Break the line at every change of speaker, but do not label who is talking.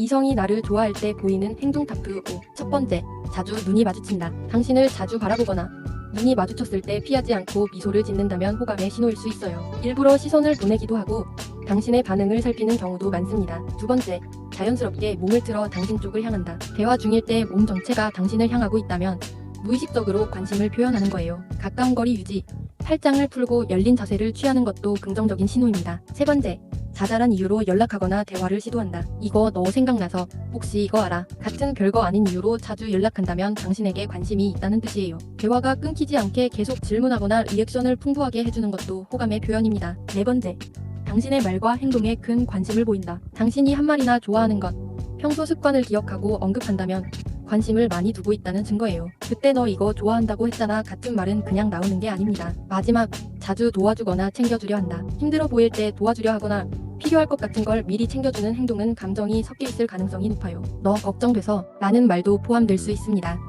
이성이 나를 좋아할 때 보이는 행동 타프 5. 첫 번째, 자주 눈이 마주친다. 당신을 자주 바라보거나 눈이 마주쳤을 때 피하지 않고 미소를 짓는다면 호감의 신호일 수 있어요. 일부러 시선을 보내기도 하고 당신의 반응을 살피는 경우도 많습니다. 두 번째, 자연스럽게 몸을 틀어 당신 쪽을 향한다. 대화 중일 때 몸 전체가 당신을 향하고 있다면 무의식적으로 관심을 표현하는 거예요. 가까운 거리 유지, 팔짱을 풀고 열린 자세를 취하는 것도 긍정적인 신호입니다. 세 번째, 자잘한 이유로 연락하거나 대화를 시도한다. 이거 너 생각나서 혹시 이거 알아? 같은 별거 아닌 이유로 자주 연락한다면 당신에게 관심이 있다는 뜻이에요. 대화가 끊기지 않게 계속 질문하거나 리액션을 풍부하게 해주는 것도 호감의 표현입니다. 네 번째, 당신의 말과 행동에 큰 관심을 보인다. 당신이 한 말이나 좋아하는 것, 평소 습관을 기억하고 언급한다면 관심을 많이 두고 있다는 증거예요. 그때 너 이거 좋아한다고 했잖아 같은 말은 그냥 나오는 게 아닙니다. 마지막, 자주 도와주거나 챙겨주려 한다. 힘들어 보일 때 도와주려 하거나 필요할 것 같은 걸 미리 챙겨주는 행동은 감정이 섞여 있을 가능성이 높아요. 너 걱정돼서 라는 말도 포함될 수 있습니다.